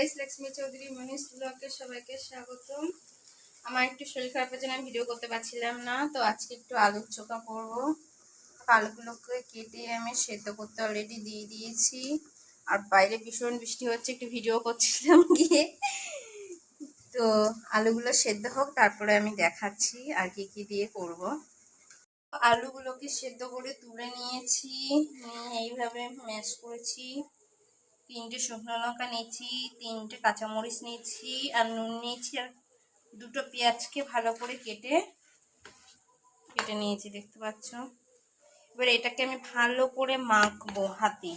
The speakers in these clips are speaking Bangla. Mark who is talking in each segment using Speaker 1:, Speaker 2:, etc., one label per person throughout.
Speaker 1: গাইস লক্ষ্মী চৌধুরী, মনীষ ব্লগে সবাইকে স্বাগতম। আমার একটু শরীর খারাপের জন্য আমি ভিডিও করতে পারছিলাম না, তো আজকে একটু আলুর চোখা করব। আলুগুলোকে কেটে আমি সেদ্ধ করতে অলরেডি দিয়ে দিয়েছি। আর বাইরে ভীষণ বৃষ্টি হচ্ছে, একটু ভিডিও করছিলাম গিয়ে। তো আলুগুলো সেদ্ধ হোক, তারপরে আমি দেখাচ্ছি আর কি কি দিয়ে করব। আলুগুলোকে সেদ্ধ করে তুলে নিয়েছি, নিয়ে এইভাবে ম্যাশ করেছি। তিনটে শুকনো লঙ্কা নিয়েছি, তিনটে কাঁচামরিচ নিয়েছি আর নুন নিয়েছি আর দুটো পেঁয়াজকে ভালো করে কেটে কেটে নিয়েছি, দেখতে পাচ্ছ? এবার এটাকে আমি ভালো করে মাখবো হাতে।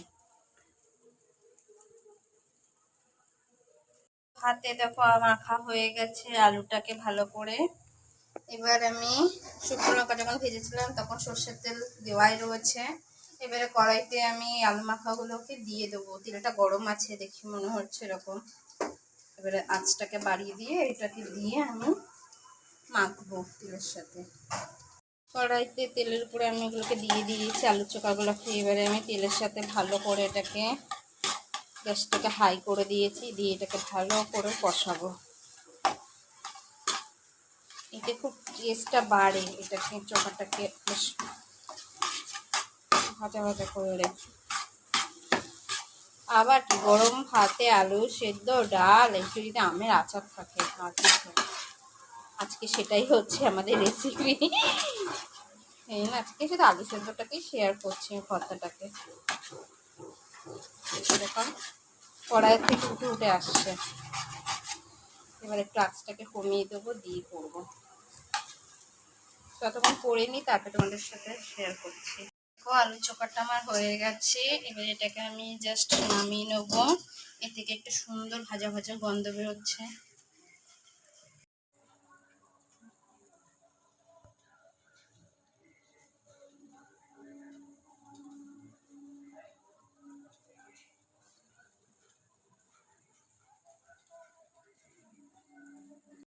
Speaker 1: হাতে দেখো মাখা হয়ে গেছে আলুটাকে ভালো করে। এবার আমি শুকনো লঙ্কা যখন ভেজেছিলাম তখন সর্ষের তেল দেওয়াই রয়েছে। এবারে কড়াইতে আমি আলু মাখাগুলোকে দিয়ে দেবো। তেলটা গরম আছে দেখি মনে হচ্ছে এরকম। এবারে আঁচটাকে বাড়িয়ে দিয়ে এটাকে দিয়ে আমি মাখবো তেলের সাথে। কড়াইতে তেলের উপরে আমি এগুলোকে দিয়ে দিয়েছি আলু চোখাগুলোকে। এবারে আমি তেলের সাথে ভালো করে এটাকে গ্যাসটাকে হাই করে দিয়েছি, দিয়ে এটাকে ভালো করে কষাবো। এতে খুব টেস্টটা বাড়ে, এটাকে চোখাটাকে বেশ ভাজা ভাজা করলে আবার কি, গরম ভাতে আলু সেদ্ধ, ডাল, একটু যদি আমের আচার থাকে আর কিছু আজকে সেটাই হচ্ছে আমাদের রেসিপি না, আজকে শুধু আলু সেদ্ধটাকেই শেয়ার করছি ভর্তাটাকে। দেখুন কড়াইয়ের থেকে উঠে উঠে আসছে। এবার একটু আঁচটাকে কমিয়ে দেবো, দিয়ে করব। ততক্ষণ করে নিই, তারপরে তোমাদের সাথে শেয়ার করছি। দেখো আলু চোখাটা আমার হয়ে গেছে। এবার এটাকে আমি জাস্ট নামিয়ে নেব। এ থেকে একটা সুন্দর ভাজা ভাজা গন্ধ বেরোচ্ছে।